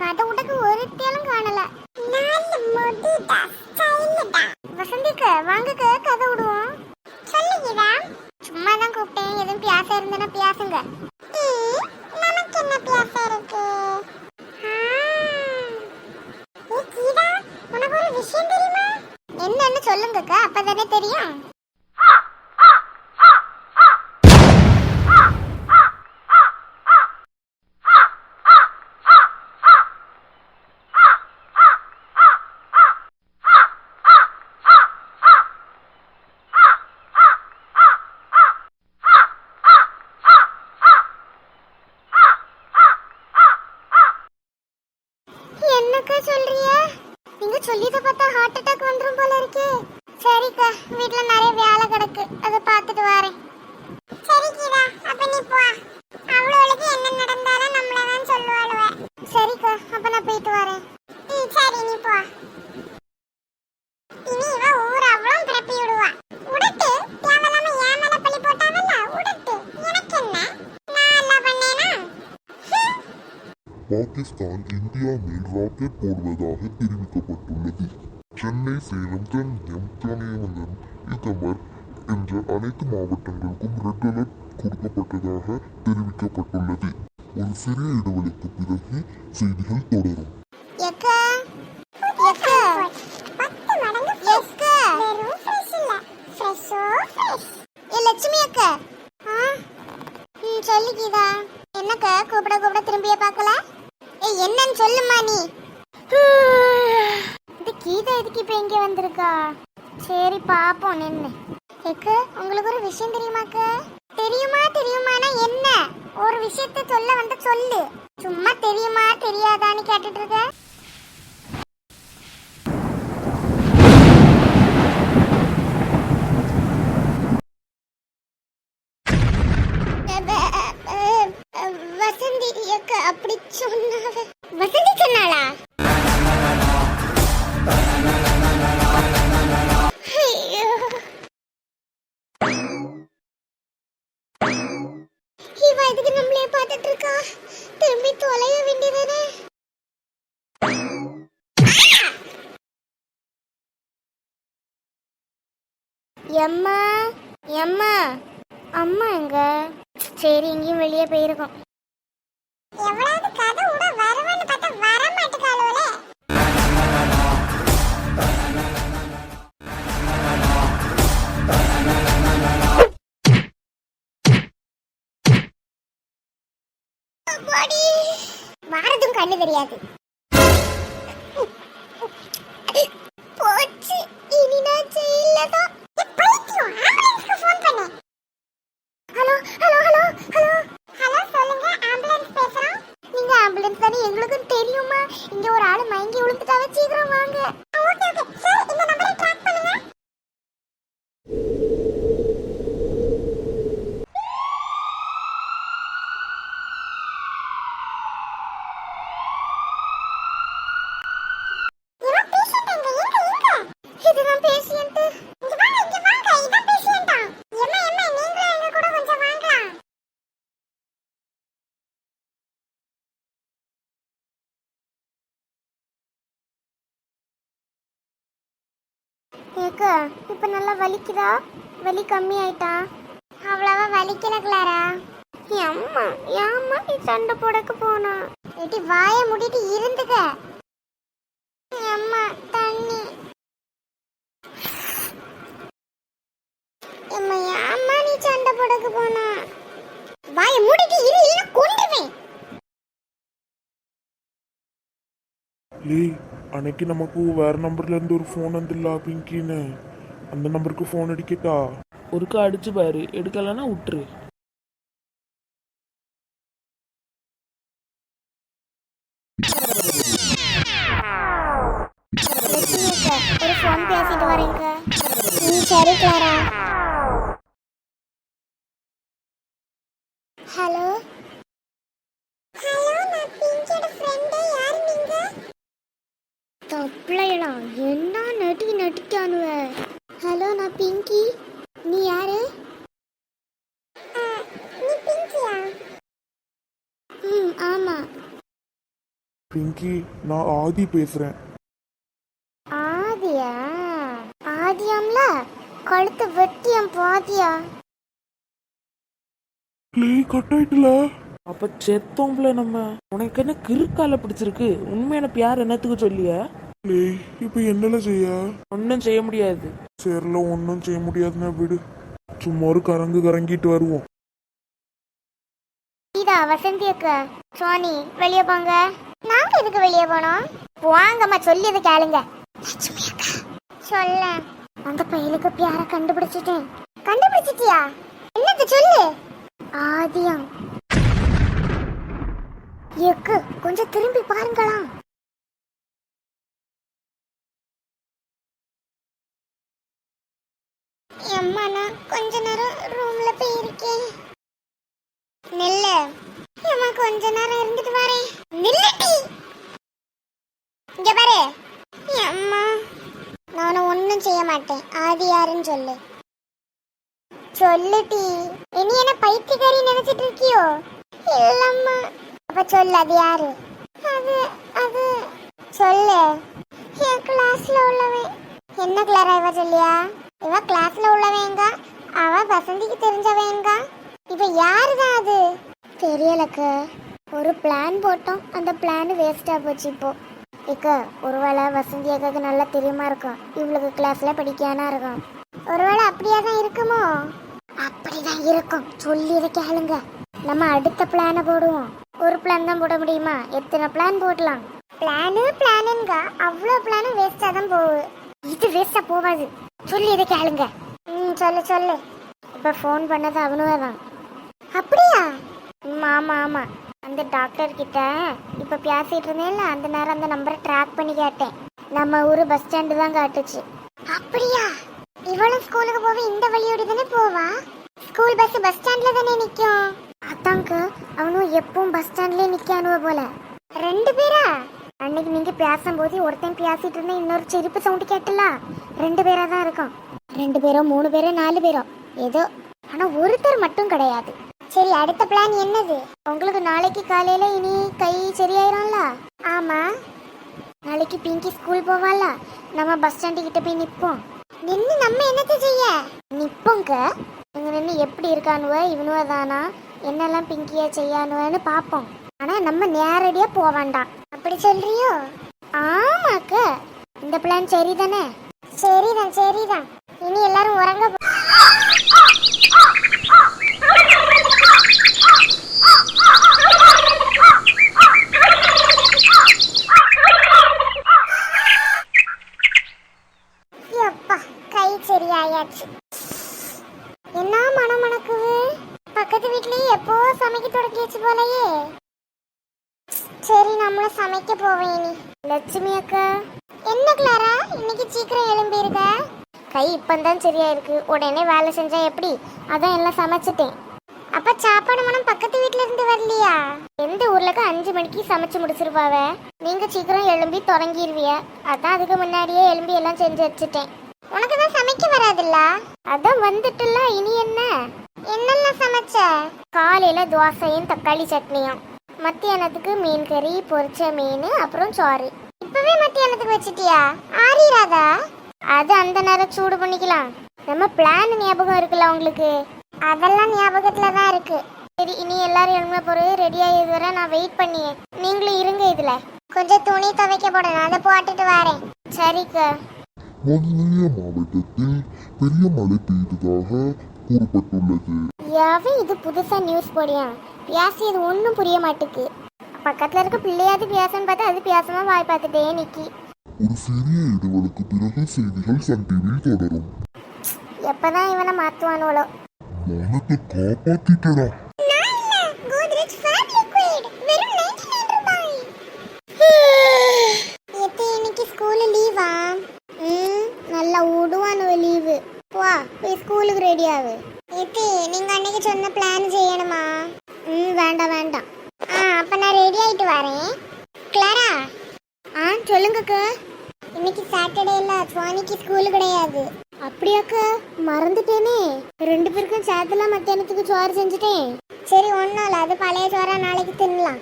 கதை உடக்கு ஒருத்தியாலும் காணல. வசந்திக்கு வாங்கக்க கதை விடுவோம். சொல்லுங்கடா சும்மா தான் கூப்பிட்டேன். எதுவும் பியாச இருந்தனா பியாசுங்க. நமக்கு என்ன பியாச இருக்கு? உனக்கு ஒரு விஷயம் தெரியுமா? என்னன்னு சொல்லுங்கக்கா. அப்பதானே தெரியும் என்னக்கா சொல்றிய நீங்க பார்த்தா ஹார்ட் அட்டாக் வந்துரும் போல இருக்கே. சரிக்கா வீட்ல நிறைய வேலை கிடக்கு. அதை பார்த்துட்டு வரேன். பாகிஸ்தான் இந்தியா மேல் ராக்கெட் போடுவதாக தெரிவிக்கப்பட்டுள்ளது சென்னை சேலம் கண்ணியம் கனியமங்கலம் இகமர் என்ற அனைத்து மாவட்டங்களுக்கும் ரெட் அலர்ட் கொடுக்கப்பட்டதாக தெரிவிக்கப்பட்டுள்ளது ஒரு சிறிய இடைவெளிக்கு பிறகு செய்திகள் தொடரும் பாப்போம் நின்று எக்கு உங்களுக்கு ஒரு விஷயம் தெரியுமாக்கு தெரியுமா தெரியுமானா என்ன? ஒரு விஷயத்த சொல்ல வந்து சொல்லு. சும்மா தெரியுமா தெரியாதான்னு கேட்டுட்டு இருக்க. எம்மா எம்மா. அம்மா எங்க? சரி எங்கேயும் வெளியே போயிருக்கோம். எவ்வளவு கதை விட வரவன்னு பார்த்தா வர மாட்டுக்காளுவலே வாரதும் கண்ணு தெரியாது. ஏக்கா இப்ப நல்லா வலிக்குதா? வலி கம்மி ஆயிட்டா அவ்வளவா வலிக்கல கிளாரா. அம்மா ஏம்மா நீ சண்டை போடக்கு போனா. ஏட்டி வாய முடிட்டு இருந்துக்க. அம்மா தண்ணி. அம்மா ஏம்மா நீ சண்டை போடக்கு போனா. வாய முடிட்டு இரு இல்லைன்னா கொண்டுவேன். அன்னைக்கு நமக்கு வேற நம்பர்ல இருந்து ஒரு ஃபோன் வந்துடல பிங்கின்னு. அந்த நம்பருக்கு ஃபோன் அடிக்கட்டா? ஒருக்கா அடிச்சு பாரு. எடுக்கலைன்னா விட்டுரு லட்சுமி அக்கா ஒரு ஃபோன் பேசிட்டு வரேங்க ம் சரி கிளாரா ஹலோ? ஹலோ நான் பிங்கியோட ஃப்ரெண்ட் தப்பிளையடா என்ன நட்டி நட்டிக்கானுவ ஹலோ நான் பிங்கி. நீ யாரு? நீ பிங்கியா? ம் ஆமா. பிங்கி நான் ஆதி பேசுறேன். ஆதியா? ஆதியாம்ல? கழுத்து வெட்டியம் பாதியா? லே கட் ஆயிட்டுல. அப்ப செத்தோம்ல நம்ம. உனக்கு என்ன கிறுக்கால பிடிச்சிருக்கு? உண்மையான பியார் என்னத்துக்கு சொல்லிய? இப்போ என்னல செய்ய? ஒன்றும் செய்ய முடியாது. சரில ஒன்றும் செய்ய முடியாதுன்னா விடு. சும்மா ஒரு கரங்கு கரங்கிட்டு வருவோம். இதா வசந்தி அக்கா. சோனி வெளியே போங்க. நாங்க எதுக்கு வெளியே போனோம்? வாங்கம்மா சொல்லியது கேளுங்க. சொல்ல அந்த பையலுக்கு பியார கண்டுபிடிச்சிட்டேன். கண்டுபிடிச்சிட்டியா? என்னது சொல்லு. ஆதியம். எக்கு கொஞ்சம் திரும்பி பாருங்களா அம்மா நான் கொஞ்ச நேரம் ரூம்ல போய் இருக்கேன். நில்லு. அம்மா கொஞ்ச நேரம் இருந்துட்டு வரேன். நில்லுடி இங்க பாரு. அம்மா. நான் ஒன்றும் செய்ய மாட்டேன். ஆதி யாருன்னு சொல்லு. சொல்லுடி இனி என்ன பைத்தியக்காரி நினைச்சிட்டு இருக்கியோ? இல்லம்மா. அப்ப சொல்லு அது யாரு? அது அது. சொல்லு. என் கிளாஸ்ல உள்ளவன். என்ன கிளாரா இவ சொல்லியா? இவ கிளாஸ்ல உள்ளவங்க அவ வசந்திக்கு தெரிஞ்சவங்க இப்ப யாருதான் அது? தெரியலக்கு. ஒரு பிளான் போட்டோம். அந்த பிளான் வேஸ்டா போச்சு இப்போ. இக்க ஒருவேளை வசந்தி அக்காக்கு நல்லா தெரியுமா இருக்கும். இவளுக்கு கிளாஸ்ல படிக்கானா இருக்கும். ஒருவேளை அப்படியே தான் இருக்குமோ? அப்படிதான் இருக்கும். சொல்லி இதை கேளுங்க. நம்ம அடுத்த பிளானை போடுவோம். ஒரு பிளான் தான் போட முடியுமா? எத்தனை பிளான் போடலாம்? பிளானு பிளானுங்க அவ்வளோ பிளானும் வேஸ்டா தான் போகுது. இது வேஸ்டா போகாது. சொல்லி இதை கேளுங்க. ம் சொல்லு சொல்லு. இப்போ ஃபோன் பண்ணது அவனுவே தான். அப்படியா? ம், ஆமா ஆமா. அந்த டாக்டர் கிட்ட இப்ப பேசிட்டு இருந்தேன்ல அந்த நேரம் அந்த நம்பரை ட்ராக் பண்ணி கேட்டேன். நம்ம ஊரு பஸ் ஸ்டாண்டு தான் காட்டுச்சு. அப்படியா? இவளும் ஸ்கூலுக்கு போக இந்த வழியோடி தானே போவா? ஸ்கூல் பஸ் பஸ் ஸ்டாண்ட்ல தானே அதாங்க அவனும் எப்பவும் பஸ் ஸ்டாண்ட்லயே நிக்கானுவ போல. ரெண்டு பேரா? அன்னைக்கு நீங்க பேசும்போது ஒருத்தன் பேசிட்டு இருந்த இன்னொரு செருப்பு சவுண்ட் கேட்டல. ரெண்டு பேரா தான் இருக்கும். ரெண்டு பேரோ மூணு பேரோ நாலு பேரோ? ஏதோ. ஆனா ஒருத்தர் மட்டும் கிடையாது. சரி அடுத்த பிளான் என்னது? உங்களுக்கு நாளைக்கு காலையில இனி கை சரியாயிரும்ல? ஆமா. நாளைக்கு பிங்கி ஸ்கூல் போவாள. நம்ம பஸ் ஸ்டாண்டு கிட்ட போய் நிப்போம். நின்னு நம்ம என்னத்த செய்ய? நிப்போங்க இங்க நின்று எப்படி இருக்கானுவ? இவனுவ தானா என்னெல்லாம் பிங்கியா செய்யானுவன்னு பார்ப்போம் ஆனா நம்ம நேரடியா போக வேண்டாம். அப்படி சொல்றியோ? ஆமாக்க. இந்த பிளான் சரிதானே? சரிதான் சரிதான். இனி எல்லாரும் உறங்க போ- எப்பா கை சரியாயாச்சு என்ன மனம் மணக்குது பக்கத்து வீட்லயே எப்போ சமைக்க தொடங்கியாச்சு போலயே. சரி நம்மளும் சமைக்க போவேன் இனி. லட்சுமி அக்கா. என்ன கிளாரா? இன்னைக்கு சீக்கிரம் எழும்பிருக்க? கை இப்பந்தான் சரியா இருக்கு உடனே வேலை செஞ்சா எப்படி? அதான் எல்லாம் சமைச்சிட்டேன். அப்ப சாப்பாடு மனம் பக்கத்து வீட்ல இருந்து வரலையா? எந்த ஊர்லக்கு அஞ்சு மணிக்கு சமைச்சு முடிச்சிருப்பாவ நீங்க சீக்கிரம் எழும்பி தொடங்கிருவிய. அதான் அதுக்கு முன்னாடியே எழும்பி எல்லாம் செஞ்சு வச்சுட்டேன். உனக்கு தான் சமைக்க வராதுல்ல? அதான் வந்துட்டுல இனி என்ன? என்னெல்லாம் சமைச்ச? காலையில தோசையும் தக்காளி சட்னியும். மத்தியானத்துக்கு மீன் கறி பொரிச்ச மீன் அப்புறம் சோறு இப்பவே மத்தியானத்துக்கு வச்சிட்டியா? ஆறிராதா அது அந்த நேரம் சூடு பண்ணிக்கலாம். நம்ம பிளான் ஞாபகம் இருக்குல்ல உங்களுக்கு? அதெல்லாம் ஞாபகத்துல தான் இருக்கு. சரி இனி எல்லாரும் எழுந்த பிறகு ரெடி ஆகிது வரை நான் வெயிட் பண்ணியே. நீங்களும் இருங்க இதுல. கொஞ்சம் துணி துவைக்க போடணும் அதை போட்டுட்டு வரேன். சரிக்கா. வன்னிய மாவட்டத்தில் பெரிய மழை பெய்ததாக கூறப்பட்டுள்ளது யாவே இது புதுசா நியூஸ் போடியா பியாசி இது ஒன்றும் புரிய மாட்டுக்கு. பக்கத்துல இருக்க பிள்ளையாவது பியாசன்னு பார்த்தா அது பியாசமா வாய் பார்த்துட்டே நிக்கி. ஒரு சிறிய இடைவெளிக்கு பிறகு செய்திகள் சன் டிவியில் தொடரும். எப்பதான் இவனை மாத்துவானோளோ? மானத்தை காப்பாத்திட்டடா இன்னைக்கு ஸ்கூல் லீவா ம் நல்லா விடுவானுவ லீவு வா போய் ஸ்கூலுக்கு ரெடி ஆகு இத்தி நீங்க அன்னைக்கு சொன்ன பிளான் செய்யணுமா? ம் வேண்டாம் வேண்டாம். ஆ அப்ப நான் ரெடி ஆயிட்டு வரேன். கிளாரா ஆ சொல்லுங்கக்கா இன்னைக்கு சாட்டர்டே இல்ல சுவாமிக்கு ஸ்கூல் கிடையாது. அப்படியாக்கா மறந்துட்டேனே. ரெண்டு பேருக்கும் சேர்த்துலாம் மத்தியானத்துக்கு சோறு செஞ்சுட்டேன். சரி ஒன்றும் இல்லை அது பழைய சோறா நாளைக்கு தின்னலாம்.